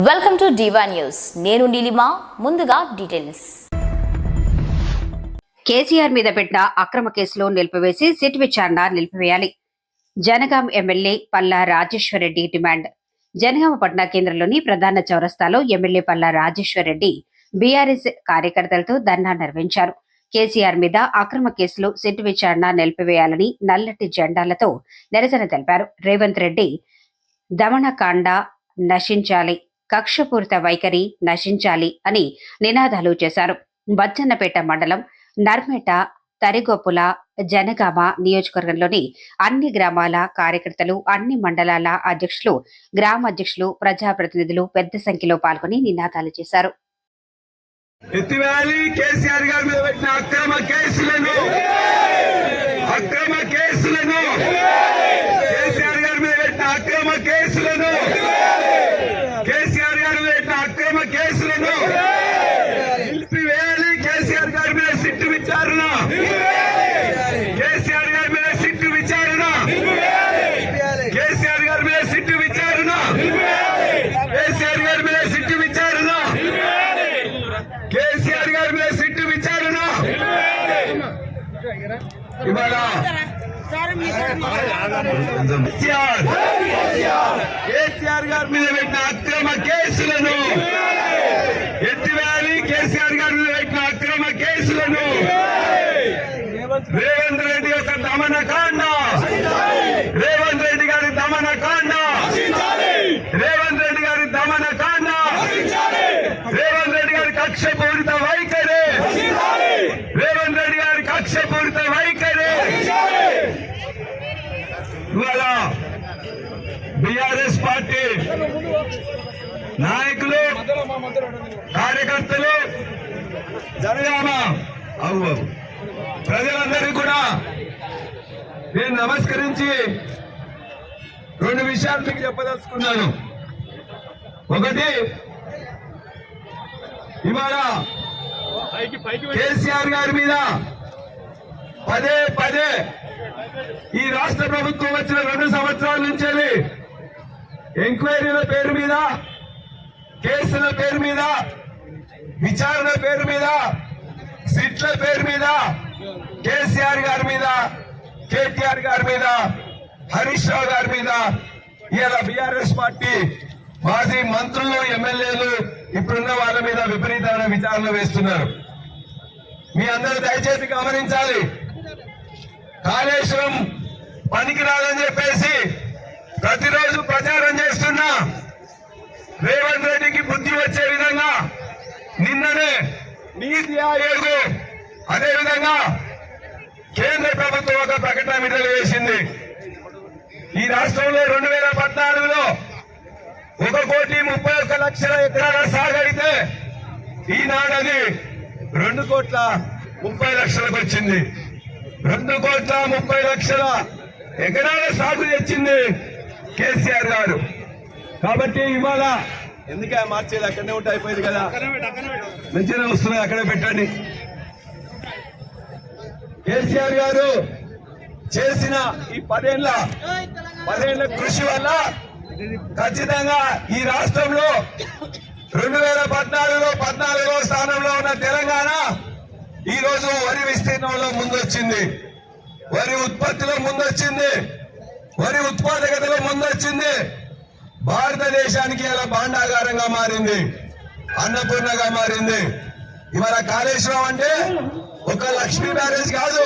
Welcome to డివా news నేను నీలిమా ముందుగా details KCR మీద పెట్టిన అక్రమ కేసులో నిలిపివేసి సిట్ విచారణ నిలిపివేయాలి. Jangaon MLA Palla Rajeshwar Reddy demand. Janagama పట్నా కేంద్రంలోని ప్రధాన చౌరస్తాలో ఎమ్మెల్యే పల్లా రాజేశ్వరరెడ్డి బీఆర్ఎస్ కార్యకర్తలతో ధర్నా నిర్వహించారు. కేసీఆర్ మీద అక్రమ కేసులో సిట్ విచారణ నిలిపివేయాలని నల్లటి జెండాలతో నిరసన తెలిపారు. రేవంత్ రెడ్డి దమనకాండ నశించాలి. కక్షపూరిత వైఖరి నశించాలి అని నినాదాలు చేశారు. బచ్చన్నపేట మండలం నర్మేట తరిగొప్పుల జనగామ నియోజకవర్గంలోని అన్ని గ్రామాల కార్యకర్తలు అన్ని మండలాల అధ్యక్షులు గ్రామ అధ్యక్షులు ప్రజాప్రతినిధులు పెద్ద సంఖ్యలో పాల్గొని నినాదాలు చేశారు. ఎత్తివేయాలి కేసీఆర్ గారి మీద పెట్టిన అక్రమ కేసులను అక్రమ కేసులను ఇవాళ కేసీఆర్. గారి మీద పెట్టిన అక్రమ కేసులను ఎత్తివేయాలి కేసీఆర్ గారి మీద పెట్టిన అక్రమ కేసులను రేవంత్ రెడ్డి. యొక్క దమనకాండ రేవంత్ రెడ్డి గారి దమనకాండ రేవంత్ రెడ్డి గారి దమనకాండ రేవంత్ రెడ్డి గారి కక్షపూరిత వైఖరి రేవంత్ రెడ్డి గారి కక్షపూరిత వైఖరి ఇవాళ బిఆర్ఎస్ పార్టీ నాయకులు కార్యకర్తలు జనగామ ప్రజలందరూ అవు. ప్రజలందరికీ కూడా నేను నమస్కరించి రెండు విషయాలు మీకు చెప్పదలుచుకున్నాను ఒకటి ఇవాళ కేసీఆర్ గారి మీద పదే పదే ఈ రాష్ట్ర ప్రభుత్వం వచ్చిన రెండు సంవత్సరాల నుంచి ఎంక్వైరీల పేరు మీద కేసుల పేరు మీద విచారణ పేరు మీద సిట్ల పేరు మీద కేసీఆర్ గారి మీద కేటీఆర్ గారి మీద హరీష్ రావు గారి మీద ఇలా బీఆర్ఎస్ పార్టీ మాజీ మంత్రులు ఎమ్మెల్యేలు ఇప్పుడున్న వాళ్ళ మీద విపరీతమైన విచారణ వేస్తున్నారు. మీ అందరూ దయచేసి గమనించాలి. కాళేశ్వరం పనికిరాదని చెప్పేసి ప్రతిరోజు ప్రచారం చేస్తున్నా. రేవంత్ రెడ్డికి బుద్ధి వచ్చే విధంగా నిన్ననే నీతి ఆయోగ్ అదే విధంగా కేంద్ర ప్రభుత్వం ఒక ప్రకటన విడుదల చేసింది. ఈ రాష్ట్రంలో రెండు వేల పద్నాలుగులో ఒక కోటి ముప్పై ఒక్క లక్షల ఎకరాల సాగు అయితే రెండు కోట్ల ముప్పై లక్షలకు వచ్చింది. రెండు కోట్ల ముప్పై లక్షల ఎకరాల సాగు తెచ్చింది. కేసీఆర్ గారు. కాబట్టి ఇవాళ ఎందుకే మార్చేది అక్కడనే ఉంటే అయిపోయింది కదా? మంచిగా వస్తున్నాయి అక్కడే పెట్టండి. కేసీఆర్ గారు చేసిన ఈ పదేళ్ళ పదేళ్ళ కృషి వల్ల ఖచ్చితంగా ఈ రాష్ట్రంలో రెండు వేల పద్నాలుగులో పద్నాలుగో స్థానంలో ఉన్న తెలంగాణ ఈ రోజు వరి విస్తీర్ణంలో ముందొచ్చింది. వరి ఉత్పత్తిలో ముందొచ్చింది. వరి ఉత్పాదకతలో ముందొచ్చింది. భారతదేశానికి ఇలా భాండాగారంగా మారింది. అన్నపూర్ణగా మారింది. ఇవాళ కాళేశ్వరం అంటే ఒక లక్ష్మీ బ్యారేజ్ కాదు.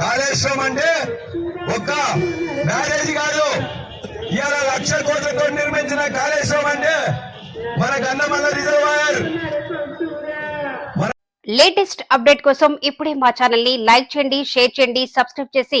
కాళేశ్వరం అంటే ఒక బ్యారేజ్ కాదు. ఇవాళ లక్ష కోట్లతో నిర్మించిన కాళేశ్వరం అంటే మన గన్నమల్ల రిజర్వాయర్. లేటెస్ట్ అప్డేట్ కోసం ఇప్పుడే మా ఛానల్ని లైక్ చేయండి షేర్ చేయండి సబ్స్క్రైబ్ చేసి